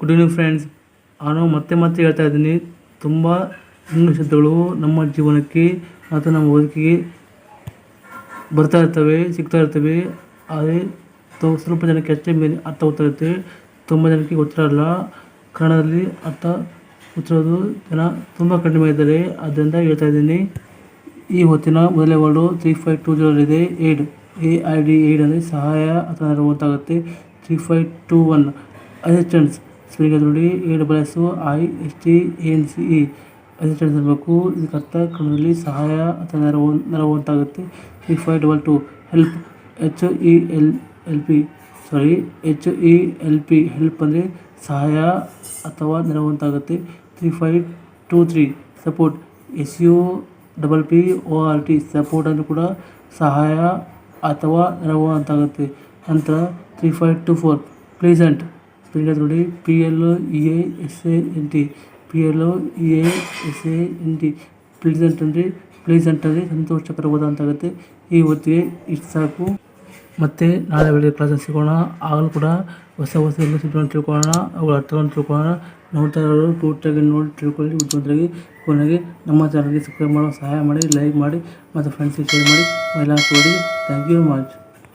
Good evening friends ನಾನು ಮತ್ತೆ ಮತ್ತೆ ಹೇಳ್ತಾ ಇದ್ದೀನಿ. ತುಂಬ ಇಂಗ್ಲೀಷ್ ಶಬ್ದಗಳು ನಮ್ಮ ಜೀವನಕ್ಕೆ ಮತ್ತು ನಮ್ಮ ಬದುಕಿಗೆ ಬರ್ತಾ ಇರ್ತವೆ, ಸಿಗ್ತಾ ಇರ್ತವೆ. ಆದರೆ ಸ್ವಲ್ಪ ಜನಕ್ಕೆ ಅಷ್ಟೇ ಮೇಲೆ ಅರ್ಥ ಗೊತ್ತಿರುತ್ತೆ ತುಂಬ ಜನಕ್ಕೆ ಗೊತ್ತಿರಲ್ಲ ಕನ್ನಡದಲ್ಲಿ ಅರ್ಥ ಗೊತ್ತಿರೋದು ಜನ ತುಂಬ ಕಡಿಮೆ ಇದ್ದಾರೆ. ಆದ್ದರಿಂದ ಹೇಳ್ತಾ ಇದ್ದೀನಿ. ಈ ಹೊತ್ತಿನ ಮೊದಲೇ word three five two ಜೀರೋಲಿದೆ aid A I D aid ಅಂದರೆ ಸಹಾಯ ಅಥವಾ ಗೊತ್ತಾಗುತ್ತೆ three five two one assistants spelling ನೋಡಿ A double S I S T N C, E. Assistant ಇರಬೇಕು ಇದಕ್ಕೆ ಅರ್ಥ ಕನ್ನಡದಲ್ಲಿ ಸಹಾಯ ಅಥವಾ ನೆರವು ನೆರವು ಅಂತಾಗುತ್ತೆ three five double two, help, H E L L P, sorry, H E L P, help ಅಂದರೆ ಸಹಾಯ ಅಥವಾ ನೆರವು ಅಂತಾಗುತ್ತೆ three five two three, support, S U double P, O R T, support ಅಂದರೆ ಕೂಡ ಸಹಾಯ ಅಥವಾ ನೆರವು ಅಂತಾಗುತ್ತೆ. ನಂತರ three five two four, pleasant. Spelling ನೋಡಿ P L E A S A N T P L E A S A N T please ಅಂದರೆ please ಅಂತಂದರೆ ಸಂತೋಷಕರವಾದ ಅಂತಾಗುತ್ತೆ. ಈ ಹೊತ್ತಿಗೆ ಇಷ್ಟು ಸಾಕು. ಮತ್ತು ನಾಳೆ ಬೆಳಿಗ್ಗೆ ಕ್ಲಾಸಲ್ಲಿ ಸಿಗೋಣ ಆಗಲೂ ಕೂಡ ಹೊಸ ಹೊಸ ಶಬ್ದಗಳನ್ನು ತಿಳ್ಕೊಳ್ಳೋಣ. ಅವುಗಳ ಅರ್ಥವನ್ನು ತಿಳ್ಕೊಳ್ಳೋಣ. ನೋಡ್ತಾ ಇರೋರು ಪೂರ್ತಿಯಾಗಿ ನೋಡಿ ತಿಳ್ಕೊಳ್ಳಿ. ಬುದ್ಧಿವಂತರಾಗಿ ಕೊನೆಗೆ ನಮ್ಮ ಚಾನಲ್ಗೆ ಸಬ್ಸ್ಕ್ರೈಬ್ ಮಾಡೋ, ಸಹಾಯ ಮಾಡಿ ಲೈಕ್ ಮಾಡಿ, ಮತ್ತು ಫ್ರೆಂಡ್ಸಿಗೆ ಶೇರ್ ಮಾಡಿ, ಎಲ್ಲ ಕೊಡಿ ಥ್ಯಾಂಕ್ ಯು ಮಚ್